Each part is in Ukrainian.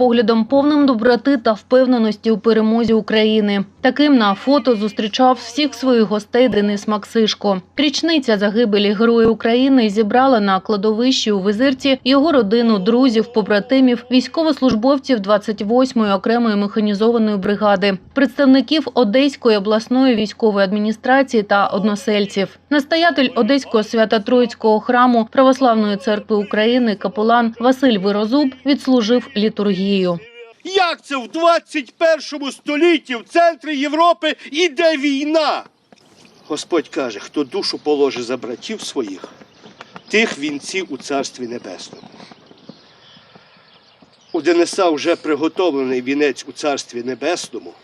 поглядом повним доброти та впевненості у перемозі України. Таким на фото зустрічав всіх своїх гостей Денис Максишко. Річниця загибелі Героя України зібрала на кладовищі у Визирці його родину, друзів, побратимів, військовослужбовців 28-ї окремої механізованої бригади, представників Одеської обласної військової адміністрації та односельців. Настоятель Одеського свято-троїцького храму Православної церкви України капелан Василь Вирозуб відслужив літургію. Як це в 21 столітті в центрі Європи іде війна? Господь каже, хто душу положить за братів своїх, тих вінців у Царстві Небесному. У Дениса вже приготовлений вінець у Царстві Небесному,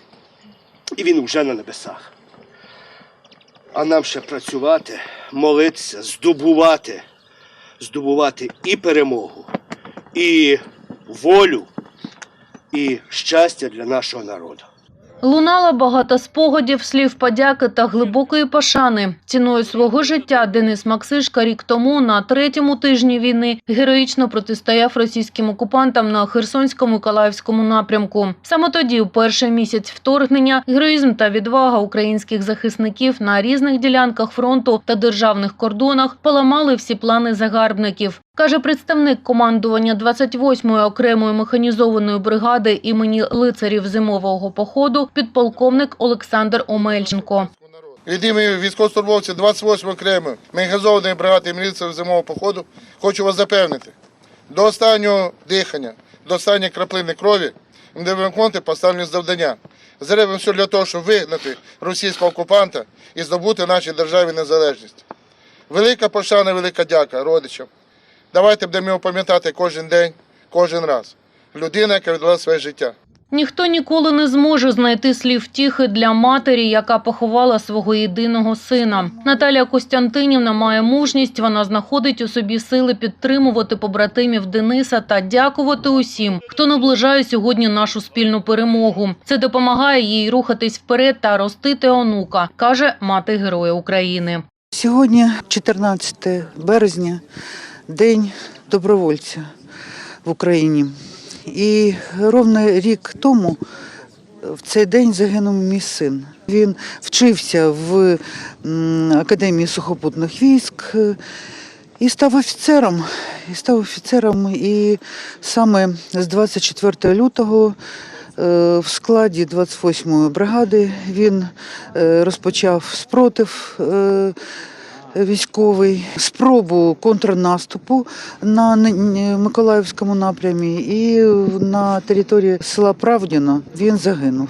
і він вже на небесах. А нам ще працювати, молитися, здобувати, здобувати і перемогу, і волю, і щастя для нашого народу. Лунало багато спогадів, слів подяки та глибокої пошани. Ціною свого життя Денис Максишка рік тому на третьому тижні війни героїчно протистояв російським окупантам на Херсонсько-Миколаївському напрямку. Саме тоді, у перший місяць вторгнення, героїзм та відвага українських захисників на різних ділянках фронту та державних кордонах поламали всі плани загарбників. Каже представник командування 28-ї окремої механізованої бригади імені лицарів зимового походу підполковник Олександр Омельченко. Від імені військовослужбовців 28 окремої механізованої бригади міліції зимового походу хочу вас запевнити, до останнього дихання, до останньої краплини крові ми будемо виконувати поставлені завдання. Зробимо все для того, щоб вигнати російського окупанта і здобути нашій державі незалежність. Велика пошана, велика дяка родичам. Давайте будемо його пам'ятати кожен день, кожен раз. Людина, яка віддала своє життя. Ніхто ніколи не зможе знайти слів втіхи для матері, яка поховала свого єдиного сина. Наталія Костянтинівна має мужність. Вона знаходить у собі сили підтримувати побратимів Дениса та дякувати усім, хто наближає сьогодні нашу спільну перемогу. Це допомагає їй рухатись вперед та ростити онука, каже мати Героя України. Сьогодні, 14 березня, День добровольця в Україні. І ровно рік тому в цей день загинув мій син. Він вчився в Академії сухопутних військ е, і став офіцером. І став офіцером. І саме з 24 лютого е, в складі 28-ї бригади він е, розпочав спротив. Військовий спробу контрнаступу на Миколаївському напрямі і на території села Правдіно він загинув.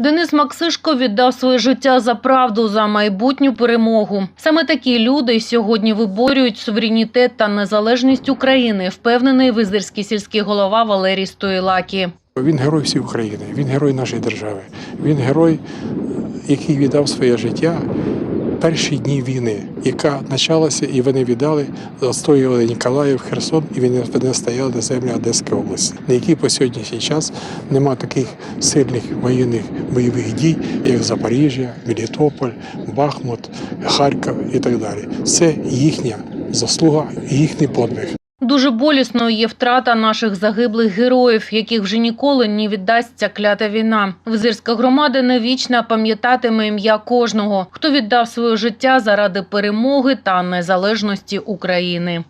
Денис Максишко віддав своє життя за правду, за майбутню перемогу. Саме такі люди сьогодні виборюють суверенітет та незалежність України, впевнений визирський сільський голова Валерій Стоїлакі. Він герой всієї України, він герой нашої держави. Він герой, який віддав своє життя перші дні війни, яка почалася, і вони віддали, застоювали Ніколаїв, Херсон, і вони стояли на землі Одеської області, на якій по сьогоднішній час нема таких сильних воєнних бойових дій, як Запоріжжя, Мелітополь, Бахмут, Харків і так далі. Це їхня заслуга, їхній подвиг. Дуже болісною є втрата наших загиблих героїв, яких вже ніколи не віддасться клята війна. Визирська громада невічна пам'ятатиме ім'я кожного, хто віддав своє життя заради перемоги та незалежності України.